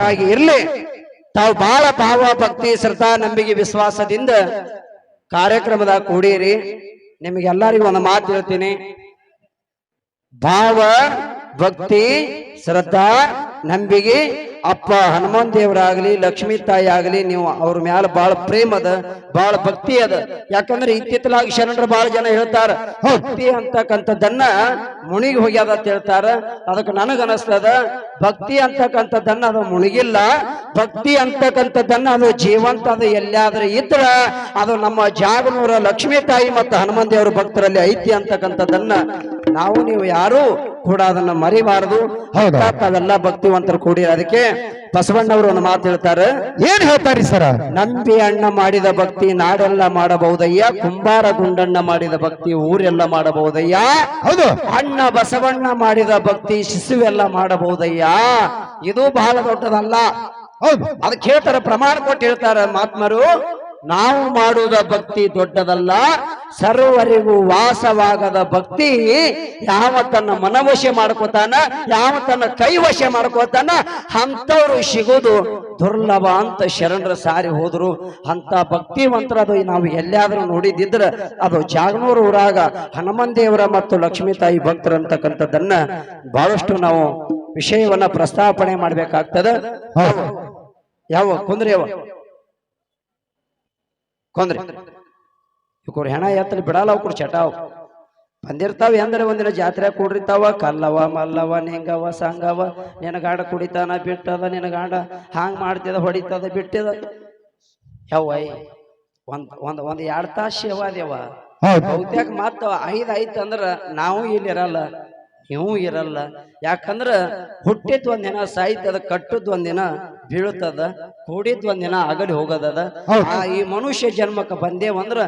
ಆಗಿ ಇರ್ಲಿ. ತಾವು ಬಹಳ ಭಾವ ಭಕ್ತಿ ಶ್ರದ್ಧಾ, ನಂಬಿಕೆ, ವಿಶ್ವಾಸದಿಂದ ಕಾರ್ಯಕ್ರಮದ ಕೂಡಿರಿ. ನಿಮಗೆಲ್ಲರಿಗೂ ಒಂದು ಮಾತು ಹೇಳ್ತೀನಿ. ಭಾವ, ಭಕ್ತಿ, ಶ್ರದ್ಧಾ ನಂಬಿಕೆ, ಅಪ್ಪ ಹನುಮಾನ್ ದೇವರಾಗ್ಲಿ, ಲಕ್ಷ್ಮೀ ತಾಯಿ ಆಗಲಿ, ನೀವು ಅವ್ರ ಮ್ಯಾಲ ಬಹಳ ಪ್ರೇಮ ಅದ ಬಹಳ ಭಕ್ತಿ ಅದ. ಯಾಕಂದ್ರೆ ಇತ್ತಿತ್ತಲಾಗಿ ಶರಣರು ಬಹಳ ಜನ ಹೇಳ್ತಾರ ಭಕ್ತಿ ಅಂತಕ್ಕಂಥದ್ದನ್ನ ಮುಣಿಗಿ ಹೋಗ್ಯದ ಅಂತ ಹೇಳ್ತಾರ. ಅದಕ್ಕೆ ನನಗ ಅನಸ್ತದ, ಭಕ್ತಿ ಅಂತಕ್ಕಂಥದ್ದನ್ನ ಅದು ಮುಳುಗಿಲ್ಲ ಭಕ್ತಿ ಅಂತಕ್ಕಂಥದ್ದನ್ನ ಅದು ಜೀವಂತ ಅದು ಎಲ್ಲಾದ್ರೆ ಇದ್ರ, ಅದು ನಮ್ಮ ಜಾಗನೂರ ಲಕ್ಷ್ಮೀ ತಾಯಿ ಮತ್ತು ಹನುಮಾನ್ ದೇವರ ಭಕ್ತರಲ್ಲಿ ಐತಿ ಅಂತಕ್ಕಂಥದ್ದನ್ನ ನಾವು ನೀವು ಯಾರು ಕೂಡ ಅದನ್ನ ಮರಿಬಾರದು. ಅದೆಲ್ಲ ತಾವೆಲ್ಲ ಭಕ್ತಿವಂತರು ಕೂಡಿ ಅದಕ್ಕೆ ಬಸವಣ್ಣವರು ಒಂದು ಮಾತು ಹೇಳ್ತಾರೆ. ಏನ್ ಹೇಳ್ತಾರಿ ಸರ? ನಂಬಿ ಅಣ್ಣ ಮಾಡಿದ ಭಕ್ತಿ ನಾಡೆಲ್ಲ ಮಾಡಬಹುದಯ್ಯ. ಕುಂಬಾರ ಗುಂಡಣ್ಣ ಮಾಡಿದ ಭಕ್ತಿ ಊರೆಲ್ಲ ಮಾಡಬಹುದಯ್ಯ. ಹೌದು. ಅಣ್ಣ ಬಸವಣ್ಣ ಮಾಡಿದ ಭಕ್ತಿ ಶಿಶುವೆಲ್ಲ ಮಾಡಬಹುದಯ್ಯ. ಇದು ಬಹಳ ದೊಡ್ಡದಲ್ಲ. ಹೌದು. ಅದಕ್ಕೆ ಹೇಳ್ತಾರೆ ಪ್ರಮಾಣ ಕೊಟ್ಟು ಹೇಳ್ತಾರೆ ಮಹಾತ್ಮರು ನಾವು ಮಾಡುವುದ ಭಕ್ತಿ ದೊಡ್ಡದಲ್ಲ, ಸರ್ವರಿಗೂ ವಾಸವಾಗದ ಭಕ್ತಿ ಯಾವ ತನ್ನ ಮನವಶ ಮಾಡ್ಕೋತಾನ, ಯಾವ ತನ್ನ ಕೈವಶ ಮಾಡ್ಕೋತಾನ, ಅಂಥವ್ರು ಸಿಗೋದು ದುರ್ಲಭ ಅಂತ ಶರಣರ ಸಾರಿ ಹೋದ್ರು. ಅಂತ ಭಕ್ತಿವಂತರದು ನಾವು ಎಲ್ಲಿಯಾದ್ರೂ ನೋಡಿದಿದ್ರೆ ಅದು ಜಾಗನೂರು ಊರಾಗ ಹನುಮನ್ ದೇವರ ಮತ್ತು ಲಕ್ಷ್ಮೀ ತಾಯಿ ಭಕ್ತರು ಅಂತಕ್ಕಂಥದ್ದನ್ನ ಬಹಳಷ್ಟು ನಾವು ವಿಷಯವನ್ನ ಪ್ರಸ್ತಾಪನೆ ಮಾಡ್ಬೇಕಾಗ್ತದ. ಯಾವ ಕುಂದ್ರಿ ಯಾವ ಕೊಂದ್ರಿ. ಇವ್ರ ಹೆಣ ಎತ್ತಲಿ ಬಿಡಲ್ಲ ಅವ್ರು ಚಟಾವ್ ಬಂದಿರ್ತಾವ ಎಂದ್ರೆ ಒಂದಿನ ಜಾತ್ರೆ ಕೂಡಿರ್ತಾವ ಕಲ್ಲವ ಮಲ್ಲವ ನಿಂಗವ ಸಂಗವ ನಿನಗಾಡ ಕುಡಿತಾನ ಬಿಟ್ಟದ ನಿನ ಗಾಂಡ ಹಾಂಗ್ ಮಾಡ್ತಿದ ಹೊಡಿತದ ಬಿಟ್ಟಿದ. ಯವ್ವಯ್ ಒಂದ್ ಒಂದ್ ಒಂದ್ ಎರಡ್ ತಾಸು ಶಿವಾದೇವ ಹೌದು. ಬಹುತೇಕ ಮತ್ತ ಐದ್ ಐತ್ ಅಂದ್ರ ನಾವು ಇಲ್ಲಿ ಇರಲ್ಲ. ನೀವು ಇರಲ್ಲ. ಯಾಕಂದ್ರ ಹುಟ್ಟಿದ್ ಒಂದಿನ ಸಾಯ್ತದ ಕಟ್ಟದ್ ಒಂದಿನ ಬೀಳುತ್ತದ ಕೂಡಿದ್ ಒಂದಿನ ಅಗಡಿ ಹೋಗೋದದ. ಆ ಈ ಮನುಷ್ಯ ಜನ್ಮಕ್ಕೆ ಬಂದೇವಂದ್ರ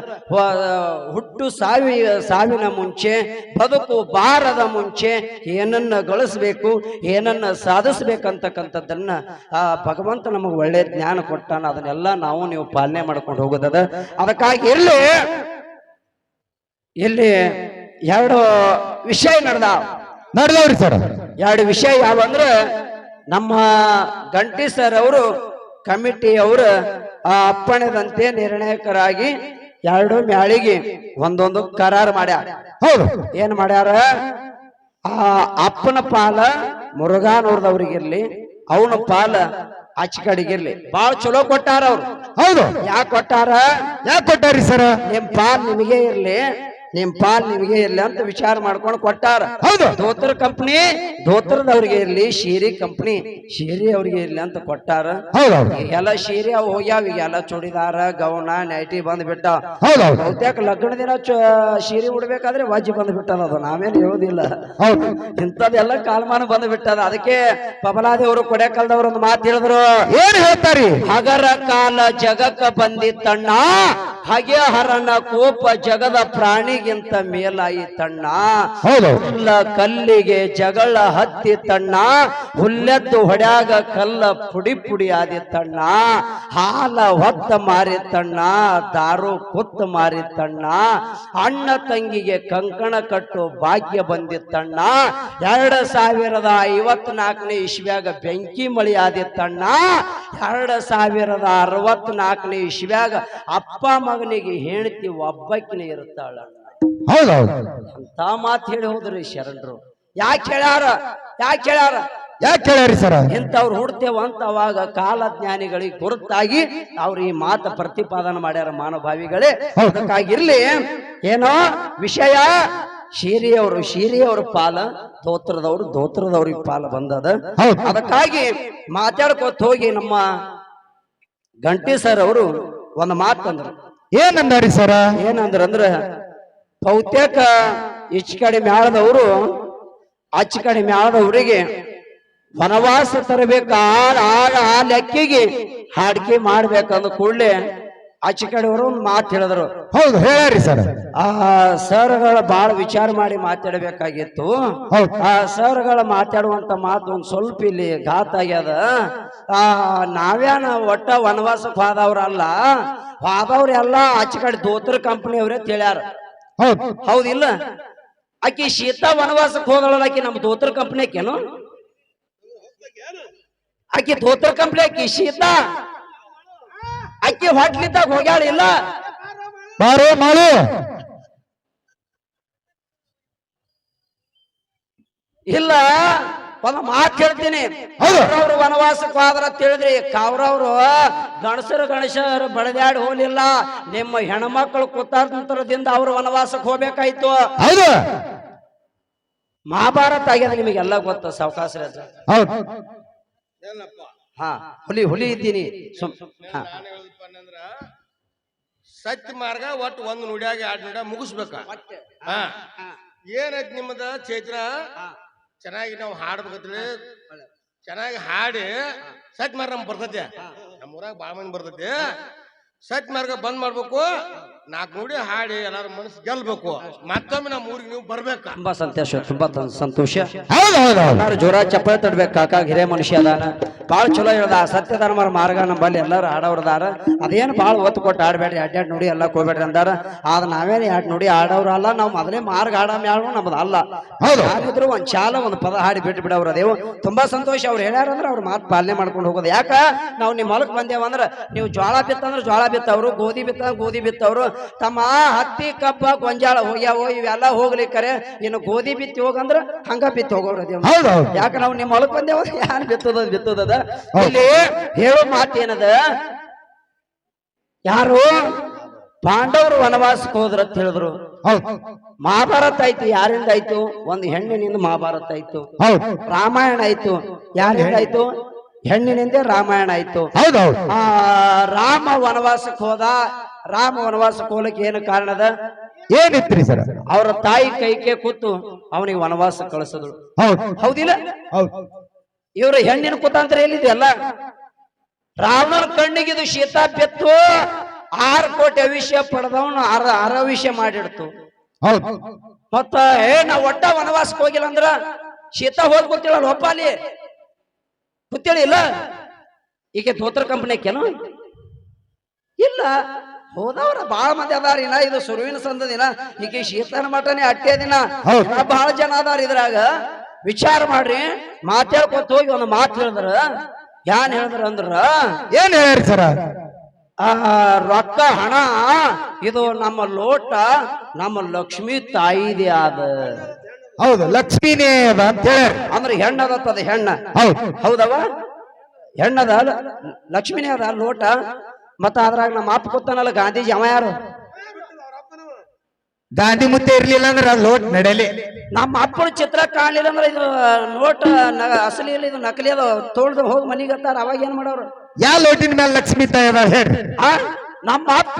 ಹುಟ್ಟು ಸಾವಿ ಸಾವಿನ ಮುಂಚೆ ಬದುಕು ಬಾರದ ಮುಂಚೆ ಏನನ್ನ ಗಳಿಸ್ಬೇಕು ಏನನ್ನ ಸಾಧಿಸ್ಬೇಕಂತಕ್ಕಂಥದ್ದನ್ನ ಆ ಭಗವಂತ ನಮಗೆ ಒಳ್ಳೆ ಜ್ಞಾನ ಕೊಟ್ಟಾನ. ಅದನ್ನೆಲ್ಲ ನಾವು ನೀವು ಪಾಲನೆ ಮಾಡ್ಕೊಂಡು ಹೋಗೋದದ. ಅದಕ್ಕಾಗಿ ಎಲ್ಲಿ ಇಲ್ಲಿ ಎರಡು ವಿಷಯ ನಡೆದಾವ. ನಡ್ದವ್ರಿ ಸರ್. ಎರಡು ವಿಷಯ ಯಾವಂದ್ರ ನಮ್ಮ ಗಂಟಿ ಸರ್ ಅವರು ಕಮಿಟಿ ಅವರು ಆ ಅಪ್ಪಣೆದಂತೆ ನಿರ್ಣಾಯಕರಾಗಿ ಎರಡು ಮ್ಯಾಳಿಗೆ ಒಂದೊಂದು ಕರಾರ್ ಮಾಡ್ಯಾರ. ಹೌದು. ಏನ್ ಮಾಡ್ಯಾರ? ಆ ಅಪ್ಪನ ಪಾಲ ಮುರುಘಾನೂರ್ದವ್ರಿಗಿರ್ಲಿ ಅವನ ಪಾಲ ಆಚೆ ಕಡೆಗಿರ್ಲಿ ಬಾಳ ಚಲೋ ಕೊಟ್ಟಾರ ಅವ್ರು. ಹೌದು. ಯಾಕೆ ಕೊಟ್ಟಾರ? ಯಾಕೆ ಕೊಟ್ಟಾರಿ ಸರ್? ನಿಮ್ ಪಾಲ್ ನಿಮಗೆ ಇರ್ಲಿ. ನಿಮ್ ಪಾಲ್ ನಿಮಗೆ ಇರ್ಲಿ ಅಂತ ವಿಚಾರ ಮಾಡ್ಕೊಂಡು ಕೊಟ್ಟಾರ. ಹೌದು. ಧೋತ್ರ ಕಂಪ್ನಿ ಧೋತ್ರದವ್ರಿಗೆ ಇರ್ಲಿ ಶೀರಿ ಕಂಪ್ನಿ ಶೀರಿ ಅವ್ರಿಗೆ ಇರ್ಲಿ ಅಂತ ಕೊಟ್ಟಾರ. ಎಲ್ಲ ಶೀರಿ ಅವ್ ಹೋಗ್ಯಾವ ಈಗ ಎಲ್ಲ ಚೂಡಿದಾರ ಗೌನ ನೈಟಿ ಬಂದ್ ಬಿಟ್ಟ ಬಹುತೇಕ ಲಗ್ನ ದಿನ ಶೀರಿ ಉಡ್ಬೇಕಾದ್ರೆ ವಾಜಿ ಬಂದ್ ಬಿಟ್ಟದ ಅದು ನಾವೇನು ಹೇಳುದಿಲ್ಲ. ಹೌದು. ಇಂಥದ್ದೆಲ್ಲ ಕಾಲಮಾನ ಬಂದ್ ಬಿಟ್ಟದ ಅದಕ್ಕೆ ಪಬಲಾದೇವರು ಕಾಲದವ್ರ ಒಂದು ಮಾತು ಹೇಳಿದ್ರು. ಏನ್ ಹೇಳ್ತಾರಿ? ಹಗರ ಕಾಲ ಜಗಕ್ಕ ಬಂದಿತ್ತಣ್ಣ ಹಗೆ ಹರನ ಕೋಪ ಜಗದ ಪ್ರಾಣಿಗಿಂತ ಮೇಲಾಯಿ ತಣ್ಣ. ಹುಲ್ಲ ಕಲ್ಲಿಗೆ ಜಗಳ ಹತ್ತಿ ತಣ್ಣ. ಹುಲ್ಲೆದ್ದು ಹೊಡ್ಯಾಗ ಕಲ್ಲ ಪುಡಿ ಪುಡಿ ಆದಿತ್ತಣ್ಣ ಹಾಲ ಹೊತ್ತ ಮಾರಿತ್ತಣ್ಣ ದಾರು ಕುತ್ತ ತಣ್ಣ. ಅಣ್ಣ ತಂಗಿಗೆ ಕಂಕಣ ಕಟ್ಟು ಭಾಗ್ಯ ಬಂದಿತ್ತಣ್ಣ ಎರಡು ಸಾವಿರದ ಐವತ್ನಾಲ್ಕನೇ ಇಸ್ವ್ಯಾಗ ಬೆಂಕಿ ಮಳಿ ಆದಿತ್ತಣ್ಣ ಎರಡ್ ಸಾವಿರದ ಅರವತ್ನಾಲ್ಕನೇ ಇಸ್ವ್ಯಾಗ ಅಪ್ಪ ಮಗನಿಗೆ ಹೆಂಡತಿ ಒಬ್ಬಕಿನೇ ಇರುತ್ತಾಳ ಅಂತ ಮಾತು ಹೇಳಿ ಹೋದ್ರಿ ಶರಣರು. ಯಾಕೆ ಹೇಳ್ಯಾರ? ಯಾಕೆ ಹೇಳ್ಯಾರ? ಯಾಕೆ ಹೇಳ್ಯಾರಿ ಸರ? ಇಂಥವ್ರು ಹುಡ್ತೇವ ಅಂತ ಅವಾಗ ಕಾಲಜ್ಞಾನಿಗಳಿಗೆ ಗುರುತಾಗಿ ಅವ್ರು ಈ ಮಾತು ಪ್ರತಿಪಾದನೆ ಮಾಡ್ಯಾರ ಮಾನಭಾವಿಗಳೇ ಅದಕ್ಕಾಗಿರ್ಲಿ ಏನೋ ವಿಷಯ ಶಿರಿಯವರು ಶೀರಿಯವ್ರ ಪಾಲ ದೋತ್ರದವ್ರು ಧೋತ್ರದವ್ರಿಗೆ ಪಾಲ ಬಂದದ. ಅದಕ್ಕಾಗಿ ಮಾತಾಡ್ಕೊತ ಹೋಗಿ ನಮ್ಮ ಗಂಟಿ ಸರ್ ಅವರು ಒಂದು ಮಾತು ಅಂದ್ರು. ಏನಂದಾರಿ ಸರ? ಏನಂದ್ರಂದ್ರ, ಬಹುತೇಕ ಹೆಚ್ಚು ಕಡಿಮೆ ಮ್ಯಾಳದವರು ಅಚ್ಚು ಕಡಿಮೆ ಆಳದವರಿಗೆ ವನವಾಸ ತರಬೇಕು ಆ ಲೆಕ್ಕಿಗೆ ಹಾಡಿಕೆ ಮಾಡ್ಬೇಕಂದ ಕೂಡಲೇ ಆಚೆ ಕಡೆಯವರು ಒಂದು ಮಾತು ಹೇಳಿದ್ರು. ಹೌದು ಹೇಳಿ ಸರ್. ಆ ಸರ್ಗಳ ಬಹಳ ವಿಚಾರ ಮಾಡಿ ಮಾತಾಡಬೇಕಾಗಿತ್ತು. ಆ ಸರ್ಗಳ ಮಾತಾಡುವಂತ ಮಾತು ಒಂದು ಸ್ವಲ್ಪ ಇಲ್ಲಿ ಘಾತ ಆಗ್ಯದ. ಆ ನಾವೇನ ಒಟ್ಟ ವನವಾಸಕ್ಕೆ ಹೋದವ್ರಲ್ಲ ಹೋದವ್ರೆಲ್ಲ ಆಚೆ ಕಡೆ ದೋತ್ರ ಕಂಪನಿ ಅವರೇ ಹೇಳ್ಯಾರ. ಹೌದು. ಹೌದಿಲ್ಲ? ಆಕಿ ಶೀತ ವನವಾಸಕ್ಕೆ ಹೋದಳ ಆಕಿ ನಮ್ಮ ದೋತ್ರ ಕಂಪನಿ ಆಕೇನು? ಆಕಿ ದೋತ್ರ ಕಂಪ್ನಿ ಆಕಿ ಶೀತ? ಆಕಿ ಹೊಟ್ಲಿದ್ದಾಗ ಹೋಗ್ಯಾಳ ಇಲ್ಲ. ಬಾರೋ ಮಾಡು. ಇಲ್ಲ ಒಂದು ಮಾತು ಹೇಳ್ತೀನಿ. ಹೌದು. ಕೌರವ್ರು ವನವಾಸಕ್ಕೆ ಹೋದ್ರ ತಿಳಿದ್ರಿ ಕಾವ್ರವ್ರು ಗಣಸರು ಗಣಸರು ಬಡದಾಡಿ ಹೋಲಿಲ್ಲ. ನಿಮ್ಮ ಹೆಣ್ಮಕ್ಳು ಕುತಾಂತರದಿಂದ ಅವ್ರು ವನವಾಸಕ್ಕೆ ಹೋಗ್ಬೇಕಾಯ್ತು. ಹೌದು. ಮಹಾಭಾರತ ಆಗ್ಯದ ನಿಮಗೆಲ್ಲ ಗೊತ್ತ ಸಾವಕಾಶ ಹೌದು. ಏನಪ್ಪ? ಹಾ ಹುಲಿ ಹುಲಿ ಇದ್ದೀನಿ. ಸುಮ್ ಹಾ. ನಾನು ಹೇಳದಪ್ಪ ಅಂದ್ರ ಸತ್ಯ ಮಾರ್ಗ ಒಟ್ಟು ಒಂದು ನುಡಿಯಾಗ ಎರಡು ನುಡಿಯಾಗ ಮುಗಿಸ್ಬೇಕ. ಹಾ. ಏನೈತಿ ನಿಮ್ಮದ ಚೈತ್ರ? ಚೆನ್ನಾಗಿ ನಾವು ಹಾಡ್ಬೇಕತ್ರಿ. ಚೆನ್ನಾಗಿ ಹಾಡಿ ಸತ್ಯ ಮಾರ್ಗ ನಮ್ಗೆ ಬರ್ತೈತಿ. ನಮ್ಮ ಊರಾಗ ಭಾಳ ಮಂದಿ ಬರ್ತೈತಿ. ಸತ್ಯ ಮಾರ್ಗ ಬಂದ್ ಮಾಡ್ಬೇಕು. ನಾಲ್ಕು ನೋಡಿ ಹಾಡಿ ಎಲ್ಲಾರ ಮನಸ್ಸು ಗೆಲ್ಬೇಕು. ಮತ್ತೊಮ್ಮೆ ನಮ್ಮ ಊರಿಗೆ ನೀವು ಬರ್ಬೇಕು. ತುಂಬಾ ಸಂತೋಷ ತುಂಬಾ ಸಂತೋಷ. ಹೌದು ಹೌದು ಎಲ್ಲಾರು ಜೋರ ಚಪ್ಪಳೆ ತಡ್ಬೇಕು ಕಾಕ ಹಿರೇ ಮನುಷ್ಯ ಅದಾನ. ಬಾಳ ಚಲೋ ಹೇಳ್ದ ಆ ಸತ್ಯ ಧರ್ಮರ ಮಾರ್ಗ ನಮ್ಮಲ್ಲಿ ಎಲ್ಲಾರು ಆಡೋರ್ದಾರ ಅದೇನು ಬಾಳ ಒತ್ತು ಕೊಟ್ಟು ಆಡ್ಬೇಡ್ರಿ ಅಡ್ಡಾಡ್ ನೋಡಿ ಎಲ್ಲ ಹೋಗ್ಬೇಡ್ರಿ ಅಂದಾರ. ಆದ್ರೆ ನಾವೇನು ಎರಡು ನೋಡಿ ಆಡೋರು ಅಲ್ಲ ನಾವು ಮೊದಲೇ ಮಾರ್ಗ ಆಡ ಮ್ಯಾಳು ನಮ್ದು ಅಲ್ಲ. ಹೌದು. ಒಂದು ಒಂದ್ ಚಾಲ ಒಂದು ಪದ ಹಾಡಿ ಬಿಟ್ಟು ಬಿಡವ್ರ ಅದೇವು. ತುಂಬಾ ಸಂತೋಷ ಅವ್ರು ಹೇಳ್ಯಾರಂದ್ರ ಅವ್ರ ಮಾತು ಪಾಲನೆ ಮಾಡ್ಕೊಂಡು ಹೋಗೋದು. ಯಾಕ? ನಾವು ನಿಮ್ಮ ಹೊಲಕ್ಕೆ ಬಂದೇವಂದ್ರೆ ನೀವು ಜ್ವಾಳ ಬಿತ್ತಂದ್ರ ಜ್ವಾಳ ಬಿತ್ತವ್ರು ಗೋಧಿ ಬಿತ್ತ ಗೋಧಿ ಬಿತ್ತವ್ರು. ತಮ್ಮ ಹತ್ತಿ ಕಬ್ಬ ಗೊಂಜಾಳ ಹೋಗ್ಯಾವೋ ಇವೆಲ್ಲ ಹೋಗ್ಲಿ ಕರೆ. ಇನ್ನು ಗೋಧಿ ಬಿತ್ತಿ ಹೋಗಂದ್ರ ಹಂಗ ಬಿತ್ತಿ ಹೋಗೋರು ಯಾಕ ನಾವು ನಿಮ್ಮ ಹೊಲಕ್ ಬಂದೇವ ಯಾನ್ ಬಿತ್ತದ ಬಿತ್ತದ ಇಲ್ಲಿ ಹೇಳೋ ಮಾತು ಏನದ ಯಾರು ಪಾಂಡವರು ವನವಾಸಕ್ಕೆ ಹೋದ್ರ ಅಂತ ಹೇಳಿದ್ರು. ಮಹಾಭಾರತ ಆಯ್ತು ಯಾರಿಂದ ಆಯ್ತು? ಒಂದು ಹೆಣ್ಣಿನಿಂದ ಮಹಾಭಾರತ ಆಯ್ತು. ರಾಮಾಯಣ ಆಯ್ತು. ಯಾರಿಂದ ಆಯ್ತು ಹೆಣ್ಣಿನಿಂದ ರಾಮಾಯಣ ಆಯ್ತು. ಹೌದು ಹೌದು. ಆ ರಾಮ ವನವಾಸಕ್ಕೆ ಹೋದ ರಾಮ ವನವಾಸಕ್ಕೆ ಹೋಗ್ಲಿಕ್ಕೆ ಏನು ಕಾರಣದ ಏನಿತ್ರಿ ಸರ್? ಅವರ ತಾಯಿ ಕೈಕೆ ಕೂತು ಅವನಿಗೆ ವನವಾಸ ಕಳಿಸಿದ್ರು. ಹೌದು. ಹೌದಿಲ್ಲ? ಹೌದು. ಇವ್ರ ಹೆಣ್ಣಿನ ಕುತಾಂತರ ಎಲ್ಲಿದೆಯಲ್ಲ? ರಾವಣನ ಕಣ್ಣಿಗಿದು ಶೀತ ಬೆತ್ತು ಆರು ಕೋಟಿ ಅವಿಷ್ಯ ಪಡೆದವನು ಅರ ವಿಷಯ ಮಾಡಿಡ್ತು. ಹೌದು. ಮತ್ತ ಏ ನಾ ಒಟ್ಟ ವನವಾಸಕ್ಕೆ ಹೋಗಿಲ್ಲ ಅಂದ್ರ ಶೀತ ಹೋದ್ ಗೊತ್ತಿಲ್ಲ ಲೋಪಾಲಿ. ಗೊತ್ತೇಳಿ ಇಲ್ಲ? ಈಗ ಧೋತ್ರ ಕಂಪನಿ ಕೆನೋ ಇಲ್ಲ. ಹೋದವ್ರ ಬಾಳ ಮಂದಿ ಅದಾರ ಇನ್ನ ಇದು ಸುರುವಿನ ಸಂದ ದಿನ. ಈಗ ಶೀತನ ಮಠನೇ ಅಟ್ಟೆ ದಿನ. ಬಹಳ ಜನ ಅದಾರ ಇದ್ರಾಗ. ವಿಚಾರ ಮಾಡ್ರಿ ಮಾತಾಡ್ಕೊತ ಹೋಗಿ ಒಂದು ಮಾತು ಹೇಳಿದ್ರ. ಯಾನ್ ಹೇಳಿದ್ರ ಅಂದ್ರ ಏನ್ ಹೇಳ್ಯಾರಿ ಸರ? ಆ ರೊಕ್ಕ ಹಣ ಇದು ನಮ್ಮ ಲೋಟ ನಮ್ಮ ಲಕ್ಷ್ಮಿ ತಾಯಿದೆ ಆದ. ಹೌದು ಲಕ್ಷ್ಮೀನೇ ಅದ ಅಂತ ಹೇಳಿ ಅಂದ್ರೆ ಹೆಣ್ಣದತ್ತದ ಹೆಣ್ಣ. ಹೌದು. ಹೌದವ? ಹೆಣ್ಣದ ಲಕ್ಷ್ಮಿನೇ ಅದ ಲೋಟ. ಮತ್ತ ಅದ್ರಾಗ ನಮ್ಮ ಅಪ್ಪ ಕೂತಾನಲ್ಲ ಗಾಂಧೀಜಿ ಅವ ಯಾರು? ಗಾಂಧಿ ಮುತ್ತೆ ಇರ್ಲಿಲ್ಲ ಅಂದ್ರೆ ಅದು ಲೋಟ್ ನಡೆಯಲಿ. ನಮ್ಮ ಅಪ್ಪನ ಚಿತ್ರ ಕಾಣಲಿಲ್ಲ ಅಂದ್ರೆ ಇದು ನೋಟ್ ಅಸಲಿ ಇಲ್ಲ ಇದು ನಕಲಿ ಅದ ತೋಳ್ದು ಹೋಗಿ ಮನಿಗೆ ಹತ್ತಾರ ಅವಾಗ ಏನ್ ಮಾಡೋರು? ಯಾವ ಲೋಟಿನ ಮೇಲೆ ಲಕ್ಷ್ಮೀ ತಾಯಿ ಹೇಳ್ರಿ. ಆ? ನಮ್ಮ ಅಪ್ಪ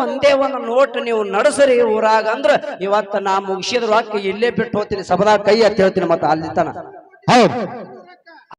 ಒಂದೇ ಒಂದು ನೋಟ್ ನೀವು ನಡೆಸ್ರಿ ಊರಾಗ ಅಂದ್ರ ಇವತ್ತ ನಾ ಮುಗಿಸಿದ್ರು ಅಕ್ಕ ಇಲ್ಲೇ ಬಿಟ್ಟು ಹೋಗ್ತೀನಿ ಸಬದಾ ಕೈ ಅಂತ ಹೇಳ್ತೀನಿ ಮತ್ತೆ ಅಲ್ಲಿ ತನ ಹೌದು.